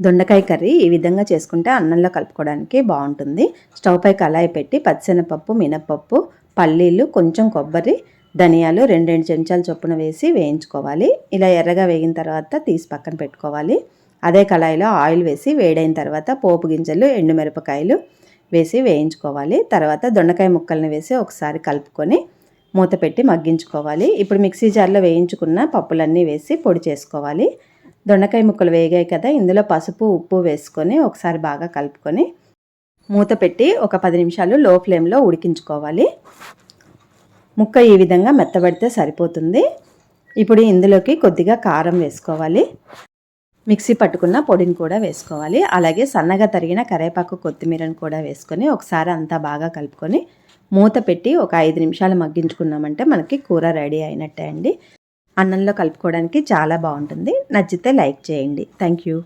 దొండకాయ కర్రీ ఈ విధంగా చేసుకుంటే అన్నంలో కలుపుకోవడానికి బాగుంటుంది. స్టవ్ పై కళాయి పెట్టి పచ్చిశనగపప్పు మినప్పప్పు పల్లీలు కొంచెం కొబ్బరి ధనియాలు రెండు రెండు చెంచాలు చొప్పున వేసి వేయించుకోవాలి. ఇలా ఎర్రగా వేగిన తర్వాత తీసి పక్కన పెట్టుకోవాలి. అదే కళాయిలో ఆయిల్ వేసి వేడైన తర్వాత పోపు గింజలు ఎండుమిరపకాయలు వేసి వేయించుకోవాలి. తర్వాత దొండకాయ ముక్కల్ని వేసి ఒకసారి కలుపుకొని మూత పెట్టి మగ్గించుకోవాలి. ఇప్పుడు మిక్సీ జార్లో వేయించుకున్న పప్పులన్నీ వేసి పొడి చేసుకోవాలి. దొండకాయ ముక్కలు వేగాయి కదా ఇందులో పసుపు ఉప్పు వేసుకొని ఒకసారి బాగా కలుపుకొని మూత పెట్టి ఒక పది నిమిషాలు లో ఫ్లేమ్లో ఉడికించుకోవాలి. ముక్క ఈ విధంగా మెత్తబడితే సరిపోతుంది. ఇప్పుడు ఇందులోకి కొద్దిగా కారం వేసుకోవాలి. మిక్సీ పట్టుకున్న పొడిని కూడా వేసుకోవాలి. అలాగే సన్నగా తరిగిన కరేపాకు కొత్తిమీరను కూడా వేసుకొని ఒకసారి అంతా బాగా కలుపుకొని మూత పెట్టి ఒక ఐదు నిమిషాలు మగ్గించుకున్నామంటే మనకి కూర రెడీ అయినట్టే అండి. అన్నంలో కలుపుకోవడానికి చాలా బాగుంటుంది. నచ్చితే లైక్ చేయండి. Thank you